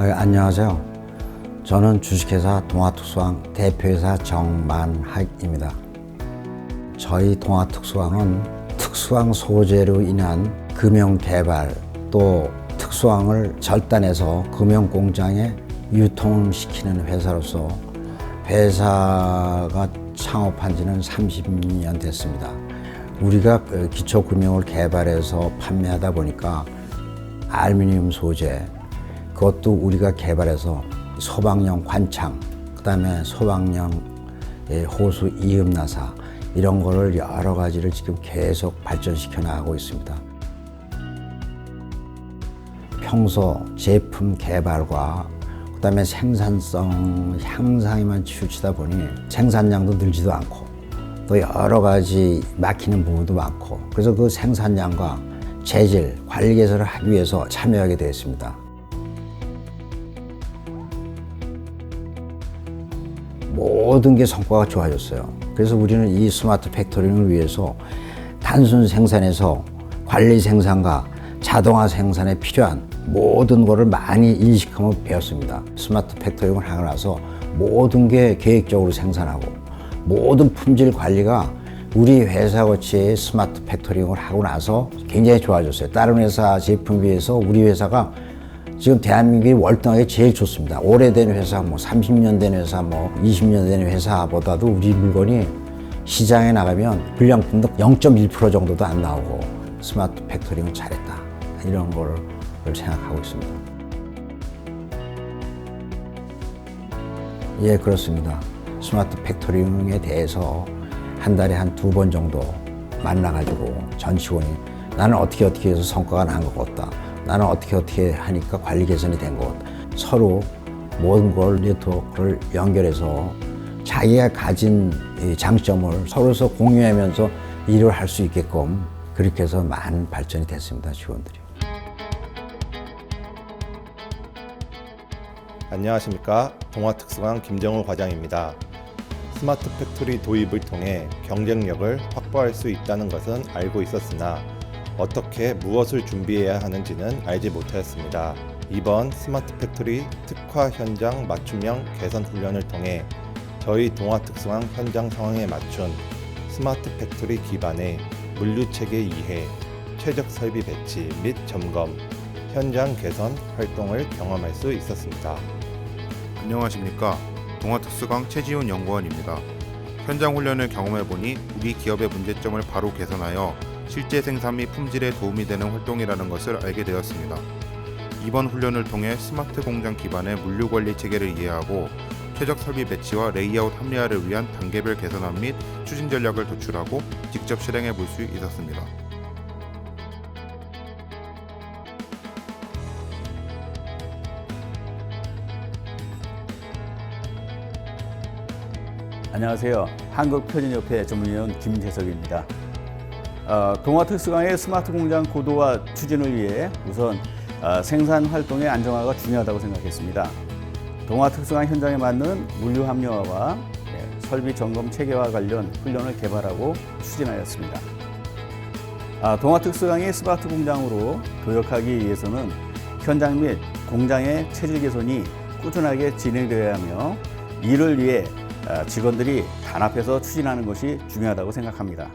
아, 안녕하세요. 저는 주식회사 동아특수왕 대표이사 정만학입니다. 저희 동아특수왕은 특수왕 소재로 인한 금융 개발 또 특수왕을 절단해서 금융 공장에 유통시키는 회사로서 회사가 창업한 지는 30년 됐습니다. 우리가 그 기초금융을 개발해서 판매하다 보니까 알루미늄 소재, 그것도 우리가 개발해서 소방용 관창, 그 다음에 소방용 예, 호수 이음나사 이런 거를 여러 가지를 지금 계속 발전시켜 나가고 있습니다. 평소 제품 개발과 그다음에 생산성 향상에만 치우치다 보니 생산량도 늘지도 않고 또 여러 가지 막히는 부분도 많고 그래서 그 생산량과 재질 관리 개선을 하기 위해서 참여하게 되었습니다. 모든 게 성과가 좋아졌어요. 그래서 우리는 이 스마트 팩토링을 위해서 단순 생산에서 관리 생산과 자동화 생산에 필요한 모든 것을 많이 인식하고 배웠습니다. 스마트 팩토링을 하고 나서 모든 게 계획적으로 생산하고 모든 품질 관리가 우리 회사 거치의 스마트 팩토링을 하고 나서 굉장히 좋아졌어요. 다른 회사 제품 비해서 우리 회사가 지금 대한민국이 월등하게 제일 좋습니다. 오래된 회사, 뭐 30년 된 회사, 뭐 20년 된 회사보다도 우리 물건이 시장에 나가면 불량품도 0.1% 정도도 안 나오고 스마트 팩토링을 잘했다. 이런 걸 생각하고 있습니다. 예, 그렇습니다. 스마트 팩토링에 대해서 한 달에 한 두 번 정도 만나가지고 전 직원이 나는 어떻게 어떻게 해서 성과가 난 것 같다. 나는 어떻게 어떻게 하니까 관리 개선이 된 것. 서로 모든 걸 네트워크를 연결해서 자기가 가진 이 장점을 서로서 공유하면서 일을 할 수 있게끔 그렇게 해서 많은 발전이 됐습니다, 직원들이. 안녕하십니까 동아특수강 김정우 과장입니다. 스마트 팩토리 도입을 통해 경쟁력을 확보할 수 있다는 것은 알고 있었으나 어떻게 무엇을 준비해야 하는지는 알지 못하였습니다. 이번 스마트 팩토리 특화 현장 맞춤형 개선 훈련을 통해 저희 동아특수강 현장 상황에 맞춘 스마트 팩토리 기반의 물류 체계 이해, 최적 설비 배치 및 점검, 현장 개선 활동을 경험할 수 있었습니다. 안녕하십니까 동아특수강 최지훈 연구원입니다. 현장 훈련을 경험해보니 우리 기업의 문제점을 바로 개선하여 실제 생산 및 품질에 도움이 되는 활동이라는 것을 알게 되었습니다. 이번 훈련을 통해 스마트 공장 기반의 물류 관리 체계를 이해하고 최적 설비 배치와 레이아웃 합리화를 위한 단계별 개선안 및 추진 전략을 도출하고 직접 실행해 볼 수 있었습니다. 안녕하세요. 한국표준협회 전문위원 김재석입니다. 어, 동아특수강의 스마트 공장 고도화 추진을 위해 우선 어, 생산 활동의 안정화가 중요하다고 생각했습니다. 동아특수강 현장에 맞는 물류 합리화와 네, 설비 점검 체계와 관련 훈련을 개발하고 추진하였습니다. 아, 동아특수강의 스마트 공장으로 도약하기 위해서는 현장 및 공장의 체질 개선이 꾸준하게 진행되어야 하며 이를 위해 아, 직원들이 단합해서 추진하는 것이 중요하다고 생각합니다.